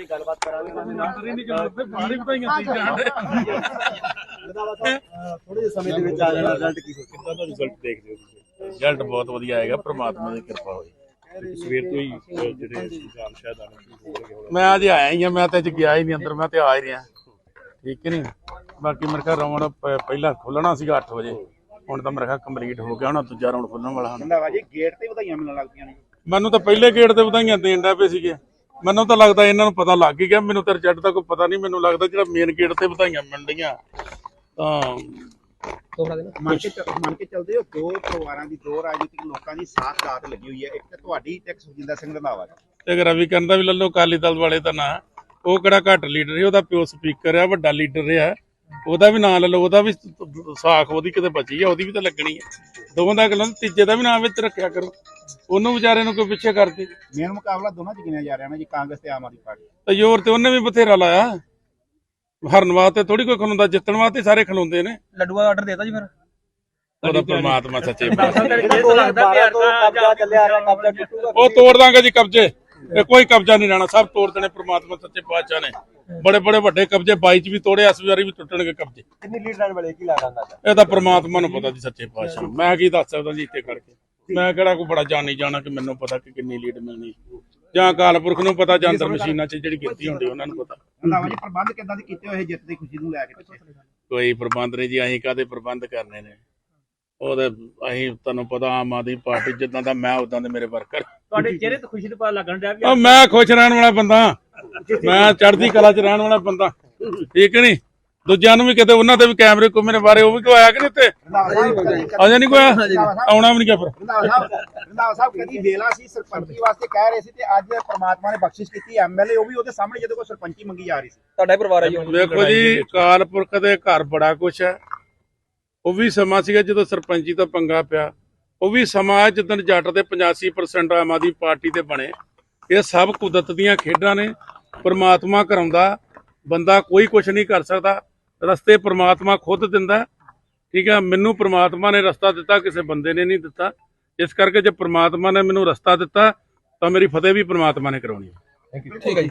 ਜਿਹੜੀ ਗੱਲਬਾਤ ਕਰਾਂਗੇ। ਥੋੜੇ ਜਿਹੇ ਸਮੇਂ ਦੇ ਵਿੱਚ ਆ ਜਾਣਾ ਰਿਜ਼ਲਟ ਕੀ ਸੋਚਦੇ ਕਿੱਦਾਂ ਦਾ ਰਿਜ਼ਲਟ ਦੇਖਦੇ ਹੋ ਤੁਸੀਂ? ਰਿਜ਼ਲਟ ਬਹੁਤ ਵਧੀਆ ਆਏਗਾ ਪ੍ਰਮਾਤਮਾ ਦੀ ਕਿਰਪਾ ਹੋਈ ਸਵੇਰ ਤੋਂ ਹੀ ਜਿਹੜੇ ਨਿਜ਼ਾਮ ਸ਼ਾਇਦ ਆਣੇ ਮੈਂ ਅੱਜ ਆਇਆ ਹੀ ਆ ਮੈਂ ਤਾਂ ਅੱਜ ਗਿਆ ਹੀ ਨਹੀਂ ਅੰਦਰ ਮੈਂ ਤੇ ਆ ਹੀ ਰਿਹਾ। ਠੀਕ ਹੈ ਨਹੀਂ? ਬਾਕੀ ਮੇਰੇ ਘਰ ਰਾਉਂਡ ਪਹਿਲਾਂ ਖੁੱਲਣਾ ਸੀਗਾ 8 ਵਜੇ। ਹੁਣ ਤਾਂ ਮੇਰੇ ਖਿਆਲ ਕੰਪਲੀਟ ਹੋ ਗਿਆ ਹੁਣ ਦੂਜਾ ਰਾਉਂਡ ਖੁੱਲਣ ਵਾਲਾ ਹੁਣ। ਜੀ ਗੇਟ ਤੇ ਵਧਾਈਆਂ ਮਿਲਣ ਲੱਗ ਪਈਆਂ ਨੇ। ਮੈਨੂੰ ਤਾਂ ਪਹਿਲੇ ਗੇੜ ਤੇ ਵਧਾਈਆਂ ਦੇਣ ਦਾ ਪਏ ਸੀਗੇ। ਮੈਨੂੰ ਤਾਂ ਲੱਗਦਾ ਇਹਨਾਂ ਨੂੰ ਪਤਾ ਲੱਗ ਹੀ ਗਿਆ। ਮੈਨੂੰ ਤਾਂ ਰਿਜ਼ਲਟ ਦਾ ਕੋਈ ਪਤਾ ਨਹੀਂ। ਮੈਨੂੰ ਲੱਗਦਾ ਜਿਹੜਾ ਮੇਨ ਗੇਟ ਤੇ ਵਧਾਈਆਂ ਮਿਲ ਰਹੀਆਂ ਤਾਂ ਮੰਨ ਕੇ ਚੱਲ- ਮੰਨ ਕੇ ਚੱਲਦੇ ਹੋ ਦੋ ਪਰਿਵਾਰਾਂ ਦੀ ਦੋ ਰਾਜਨੀਤਿਕ ਲੋਕਾਂ ਦੀ ਸਾਥ ਦਾਤ ਲੱਗੀ ਹੋਈ ਹੈ। ਇੱਕ ਤਾਂ ਤੁਹਾਡੀ ਤੇ ਇੱਕ ਸੁਖਜਿੰਦਰ ਸਿੰਘ ਰੰਧਾਵਾ ਦੀ ਤੇ ਅਗਰ ਰਵੀ ਕਰਨ ਦਾ ਵੀ ਲੱਲੋ ਅਕਾਲੀ ਦਲ ਵਾਲੇ ਤਾਂ ਨਾ। ਉਹ ਕਿਹੜਾ ਘੱਟ ਲੀਡਰ ਹੈ ਉਹਦਾ ਪਿਓ ਸਪੀਕਰ ਆ ਵੱਡਾ ਲੀਡਰ ਰਿਹਾ। ਉਹਦਾ ਵੀ ਨਾਂ ਲੈ ਲਓ ਉਹਦਾ ਵੀ ਸਾਖ ਉਹਦੀ ਕਿਤੇ ਬਚੀ ਆ ਉਹਦੀ ਵੀ ਤਾਂ ਲੱਗਣੀ ਹੈ ਦੋਵਾਂ ਦਾ ਗੱਲਾਂ ਤੀਜੇ ਦਾ ਵੀ ਨਾਂ ਵਿੱਚ ਰੱਖਿਆ ਕਰੋ। ਉਹਨੂੰ ਵਿਚਾਰੇ ਨੂੰ ਕੋਈ ਪਿੱਛੇ ਕਰਦੇ। ਮੇਨ ਮੁਕਾਬਲਾ ਦੋਨਾਂ ਚ ਗਿਣਿਆ ਜਾ ਰਿਹਾ ਨਾ ਜੀ ਕਾਂਗਰਸ ਤੇ ਆਮ ਆਦਮੀ ਪਾਰਟੀ। ਤੇ ਜ਼ੋਰ ਤੇ ਉਹਨੇ ਵੀ ਬਥੇਰਾ ਲਾਇਆ। ਹਰਨ ਵਾਸਤੇ ਥੋੜੀ ਕੋਈ ਖਲੋਂਦਾ ਜਿੱਤਣ ਵਾਸਤੇ ਸਾਰੇ ਖਲੋਂਦੇ ਨੇ। ਲੱਡੂਆ ਦਾ ਆਰਡਰ ਦੇਤਾ ਜੀ ਫਿਰ। ਉਹਦਾ ਪ੍ਰਮਾਤਮਾ ਸੱਚੇ ਕਬਜ਼ਾ ਚੱਲਿਆ ਰਿਹਾ ਕਬਜ਼ਾ ਟੁੱਟੂਗਾ ਉਹ ਤੋੜ ਦਾਂਗੇ ਜੀ ਕਬਜ਼ੇ। ਇਹ ਕੋਈ ਕਬਜ਼ਾ ਨਹੀਂ ਰਹਿਣਾ ਸਭ ਤੋੜ ਦੇਣੇ ਪ੍ਰਮਾਤਮਾ ਸੱਚੇ ਪਾਤਸ਼ਾਹ ਨੇ। ਬੜੇ ਬੜੇ ਵੱਡੇ ਕਬਜ਼ੇ 22 ਚ ਵੀ ਤੋੜੇ ਇਸ ਵਾਰੀ ਵੀ ਟੁੱਟਣਗੇ ਕਬਜ਼ੇ। ਕਿੰਨੀ ਲੀਡ ਲੈਣ ਵਾਲੇ ਕੀ ਲੱਗਦਾ? ਇਹ ਤਾਂ ਪ੍ਰਮਾਤਮਾ ਨੂੰ ਪਤਾ ਜੀ ਸੱਚੇ ਪਾਤਸ਼ਾਹ ਨੂੰ। ਮੈਂ ਕੀ ਦੱਸ ਸਕਦਾ ਜੀ ਇੱਥੇ ਕਰਕੇ ਮੈਂ ਕਿਹੜਾ ਕੋਈ ਬੜਾ ਜਾਣੀ ਜਾਣਾ ਕਿ ਮੈਨੂੰ ਪਤਾ ਕਿ ਕਿੰਨੀ ਲੀਡ ਮਿਲਣੀ। ਜਾਂ ਅਕਾਲ ਪੁਰਖ ਨੂੰ ਪਤਾ ਜਾਂ ਅੰਦਰ ਮਸ਼ੀਨਾਂ 'ਚ ਜਿਹੜੀ ਗਿਣਤੀ ਹੁੰਦੀ ਉਹਨਾਂ ਨੂੰ ਪਤਾ। ਰੰਧਾਵਾ ਜੀ ਪ੍ਰਬੰਧ ਕਿੱਦਾਂ ਦੇ ਕੀਤੇ ਹੋਏ ਜਿੱਤ ਦੀ ਖੁਸ਼ੀ ਨੂੰ ਲੈ ਕੇ ਪਿੱਛੇ? ਕੋਈ ਪ੍ਰਬੰਧ ਨਹੀਂ ਜੀ ਅਸੀਂ ਕਾਦੇ ਪ੍ਰਬੰਧ ਕਰਨੇ ਨੇ? ਉਹਦੇ ਅਸੀਂ ਤੁਹਾਨੂੰ ਪਤਾ ਆਮ ਆਦਮੀ ਪਾਰਟੀ ਜਿੱਦਾਂ ਦਾ ਮੈਂ ਉਦਾਂ ਦੇ ਮੇਰੇ ਵਰਕਰ। ਤੁਹਾਡੇ ਚਿਹਰੇ ਤੋਂ ਖੁਸ਼ੀ ਦਾ ਪਤਾ ਲੱਗਣ ਡਿਆ ਵੀ ਉਹ ਮੈਂ ਖੁਸ਼ ਰਹਿਣ ਵਾਲਾ ਬੰਦਾ। ਮੈਂ ਚੜ੍ਹਦੀ ਕਲਾ 'ਚ ਰਹਿਣ ਵਾਲਾ ਬੰਦਾ। ਠੀਕ ਨਹੀਂ? ਦੂਜਿਆਂ ਨੂੰ ਵੀ ਕਿਤੇ ਉਹਨਾਂ ਤੇ ਵੀ ਕੈਮਰੇ ਕੋ ਮੇਰੇ ਬਾਰੇ ਉਹ ਵੀ ਕੋਈ ਆਇਆ ਕਿ ਨਹੀਂ ਕਦੀ ਅਜੇ ਨਹੀਂ ਕੋਈ? ਆਉਣਾ ਵੀ ਨਹੀਂ ਗਿਆ ਫਿਰ। ਰੰਧਾਵਾ ਸਾਹਿਬ ਰੰਧਾਵਾ ਸਾਹਿਬ ਕਦੀ ਵੇਲਾ ਸੀ ਸਰਪੰਚੀ ਵਾਸਤੇ ਕਹਿ ਰਹੇ ਸੀ ਤੇ ਅੱਜ ਪ੍ਰਮਾਤਮਾ ਨੇ ਬਖਸ਼ਿਸ਼ ਕੀਤੀ ਐਮਐਲਏ ਉਹ ਵੀ ਉਹਦੇ ਸਾਹਮਣੇ ਜਦੋਂ ਕੋਈ ਸਰਪੰਚੀ ਮੰਗੀ ਜਾ ਰਹੀ ਸੀ। ਤੁਹਾਡਾ ਹੀ ਪਰਿਵਾਰ ਹੈ ਜੀ ਹੁਣ। ਵੇਖੋ ਜੀ ਅਕਾਲ ਪੁਰਖ ਦੇ ਘਰ ਬੜਾ ਕੁਛ ਹੈ। ਉਹ ਵੀ ਸਮਾਂ ਸੀਗਾ ਜਦੋਂ ਸਰਪੰਚੀ ਦਾ ਪੰਗਾ ਪਿਆ। ਉਹ ਵੀ ਸਮਾਂ ਹੈ ਜਦੋਂ ਜੱਟ ਦੇ 85% ਆਮ ਆਦਮੀ ਪਾਰਟੀ ਤੇ ਬਣੇ। ਇਹ ਸਭ ਕੁਦਰਤ ਦੀਆਂ ਖੇਡਾਂ ਨੇ। ਪ੍ਰਮਾਤਮਾ ਕਰਾਉਂਦਾ ਬੰਦਾ ਕੋਈ ਕੁਛ ਨਹੀਂ ਕਰ ਸਕਦਾ। ਰਸਤੇ ਪ੍ਰਮਾਤਮਾ ਖੁਦ ਦਿੰਦਾ ਠੀਕ ਹੈ ਮੈਨੂੰ ਪ੍ਰਮਾਤਮਾ ਨੇ ਰਸਤਾ ਦਿੱਤਾ ਕਿਸੇ ਬੰਦੇ ਨੇ ਨਹੀਂ ਦਿੱਤਾ। ਇਸ ਕਰਕੇ ਜੇ ਪ੍ਰਮਾਤਮਾ ਨੇ ਮੈਨੂੰ ਰਸਤਾ ਦਿੱਤਾ ਤਾਂ ਮੇਰੀ ਫਤਿਹ ਵੀ ਪ੍ਰਮਾਤਮਾ ਨੇ ਕਰਾਉਣੀ ਹੈ। ਠੀਕ ਹੈ ਜੀ।